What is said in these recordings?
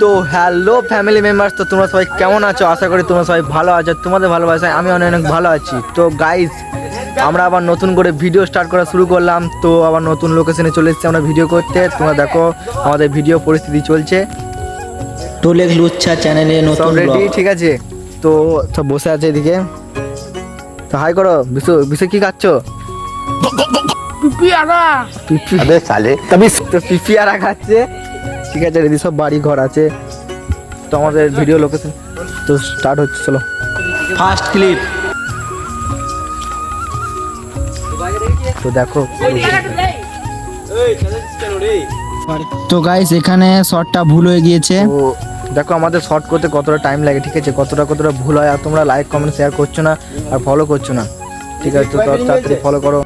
তো hello family members তো তোমরা সবাই কেমন আছো? আশা করি তোমরা সবাই ভালো আছো। তোমাদের ভালোবাসায় আমি অনেক অনেক ভালো আছি। তো গাইজ আমরা আবার নতুন করে ভিডিও স্টার্ট করা শুরু করলাম। তো আবার নতুন লোকেশনে চলে এসেছি আমরা ভিডিও করতে। তোমরা দেখো আমাদের ভিডিও পরিস্থিতি চলছে। টুলেক লুচ্ছা চ্যানেলে নতুন ঠিক আছে। তো সব বসে আছে এদিকে। তো হাই করো। বিশু বিশু কি খাচ্ছ? পিপি আরা। পিপি। আরে সালে তো পিপি আরা খাচ্ছে। ঠিক আছে রেডি সব বাড়ি ঘর আছে। তো আমাদের ভিডিও লোকেশন তো স্টার্ট হচ্ছে চলো। ফার্স্ট ক্লিপ তো দেখো তো গাইস এখানে শটটা ভুল হয়ে গিয়েছে। তো দেখো আমাদের শর্ট করতে কতটা টাইম লাগে ঠিক আছে? কতটা কতটা ভুল হয় আর তোমরা লাইক কমেন্ট শেয়ার করছ না আর ফলো করছ না। ঠিক আছে তো তাড়াতাড়ি ফলো করো।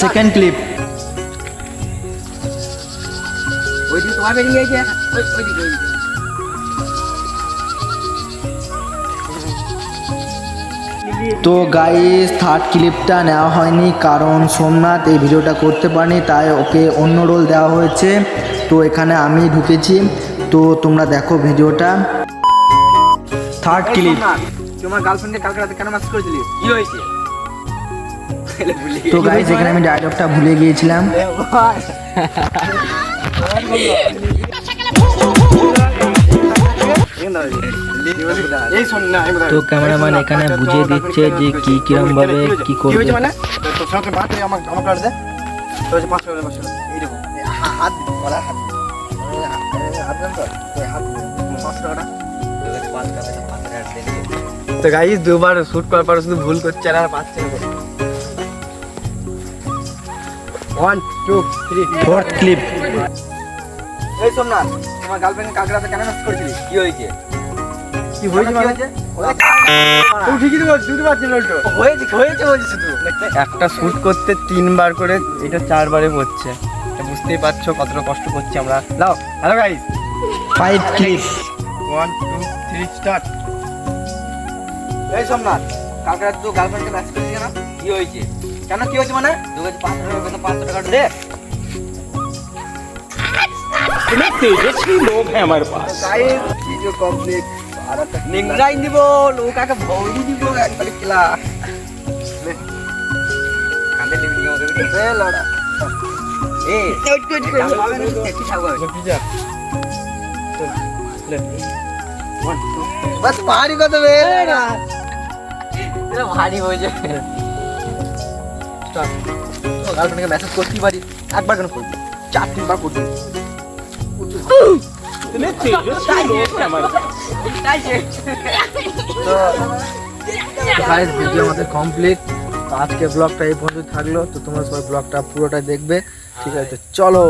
সেকেন্ড ক্লিপ তো গাইস থার্ড ক্লিপটা নেওয়া হয়নি কারণ সোমনাথ এই ভিডিওটা করতে পারেনি, তাই ওকে অন্য রোল দেওয়া হয়েছে। তো এখানে আমি ঢুকেছি। তো তোমরা দেখো ভিডিওটা। থার্ড ক্লিপ তোমার গার্লফ্রেন্ডকে কালকে রাতে কেন মেসেজ করেছিলি? কি হয়েছে? তো গাইস এখানে আমি ডায়লগটা ভুলে গিয়েছিলাম। তো ক্যামেরাম্যান এখানে বুঝিয়ে দিচ্ছে যে কি কিরম ভাবে কি করবে। মানে? হাত তো গাইস দুবার শুট করার পর শুধু ভুল করছে আর পাচ্ছে না। One two three fourth clip এই সোমনাথ তোমার গার্লফ্রেন্ড কালকে রাতে কেন করেছিলি? কি হয়েছে? কি হয়েছে মানে? তুই ঠিকই তো বলছিস দুটো পাচ্ছিস উল্টো। হয়েছে হয়েছে বলছিস শুধু। একটা শুট করতে তিনবার করে এটা চারবারে পড়ছে বুঝতেই পারছ কতটা কষ্ট করছি আমরা। Hello guys five clip one two three start এই সোমনাথ কালকে রাতে তো গার্লফ্রেন্ডকে মেসেজ করেছিস না কি হয়েছে কেন কি হয়েছে মানে দু কাছে পাঁচশো টাকা বেতন পাঁচশো টাকা দে इतने तेजस्वी लोग हैं हमारे पास গাইস ভিডিও কমপ্লিট আর একটা নিংরাই দিব লোকাকে ভৌরি দিব একবারে কিলা কান্দে লিবি নিও দেবে এ লড়া এ ওই কই কই হবে না কি থাকবে बस भारी को तो वे ना একদম ভারী হয়ে যাবে। গার্লফ্রেন্ডকে মেসেজ করতেই পারি। একবার কেন করবি? চার তিনবার করবি। ভিডিও আমাদের কমপ্লিট আজকে ব্লগটা এই পর্যন্ত থাকল। তো তোমরা সবাই ব্লগটা পুরোটা দেখবে। ঠিক আছে চলো।